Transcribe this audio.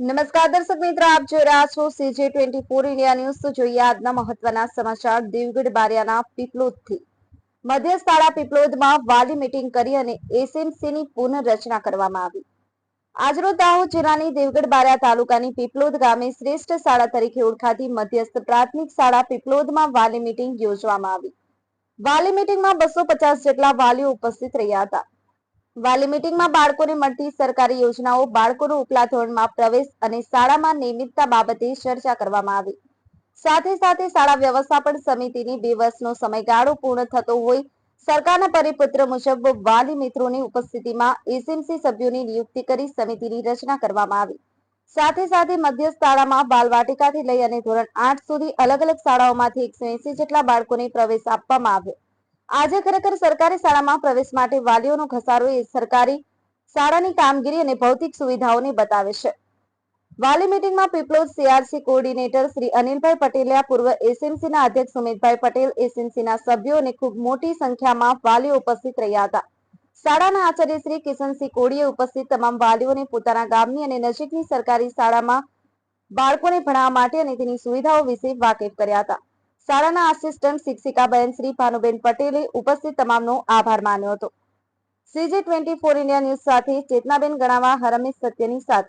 નમસ્કાર દર્શક મિત્રો, આપ જોઈ રહ્યા છો C J twenty four India news જોઈએ આજના મહત્વના સમાચાર દેવગઢ બારિયાના પીપલોદથી. મધ્યસ્થાળા પીપલોદમાં વાલી મીટિંગ કરી અને એસએમસીની પુનઃરચના કરવામાં આવી. આજરોજ દાહોદ જિલ્લાની દેવગઢ બારિયા તાલુકાની પીપલોદ ગામે શ્રેષ્ઠ શાળા તરીકે ઓળખાતી મધ્યસ્થ પ્રાથમિક શાળા પીપલોદમાં વાલી મીટિંગ યોજવામાં આવી. વાલી મીટિંગમાં બસો પચાસ જેટલા વાલીઓ ઉપસ્થિત રહ્યા હતા. વાલી મીટિંગમાં બાળકોને મળતી સરકારી યોજનાઓ, બાળકોનો ઉપલા ધોરણમાં પ્રવેશ અને શાળામાં નિયમિતતા બાબતે ચર્ચા કરવામાં આવી. સાથે સાથે શાળા વ્યવસ્થાપન સમિતિની બે વર્ષનો સમયગાળો પૂર્ણ થતો હોય, સરકારના પરિપત્ર મુજબ વાલી મિત્રોની ઉપસ્થિતિમાં એસએમસી સભ્યોની નિયુક્તિ કરી સમિતિની રચના કરવામાં આવી. સાથે સાથે મધ્યસ્થ શાળામાં બાલવાટિકાથી લઈ અને ધોરણ આઠ સુધી અલગ અલગ શાળાઓમાંથી એકસો એસી જેટલા બાળકોને પ્રવેશ આપવામાં આવ્યો. આજે ખરેખર સરકારી શાળામાં પ્રવેશ માટે વાલીઓનો ઘસારો એ સરકારી શાળાની કામગીરી અને ભૌતિક સુવિધાઓને બતાવે છે. વાલી મીટિંગમાં પીપલોદ સીઆરસી કોઓર્ડિનેટર શ્રી અનિલભાઈ પટેલિયા પૂર્વ એસએમસીના અધ્યક્ષ સુમિતભાઈ પટેલ, એસએમસીના સભ્યો અને ખૂબ મોટી સંખ્યામાં વાલીઓ ઉપસ્થિત રહ્યા હતા. શાળાના આચાર્ય શ્રી કિશનસિંહ કોડીએ ઉપસ્થિત તમામ વાલીઓને પોતાના ગામની અને નજીકની સરકારી શાળામાં બાળકોને ભણાવવા માટે અને તેની સુવિધાઓ વિશે વાકેફ કર્યા હતા. શાળાના આસિસ્ટન્ટ શિક્ષિકા બહેન શ્રી ભાનુબેન પટેલે ઉપસ્થિત તમામનો આભાર માન્યો હતો. CG twenty four India news સાથે ચેતનાબેન ગણાવા હરમેશ સત્યની સાથે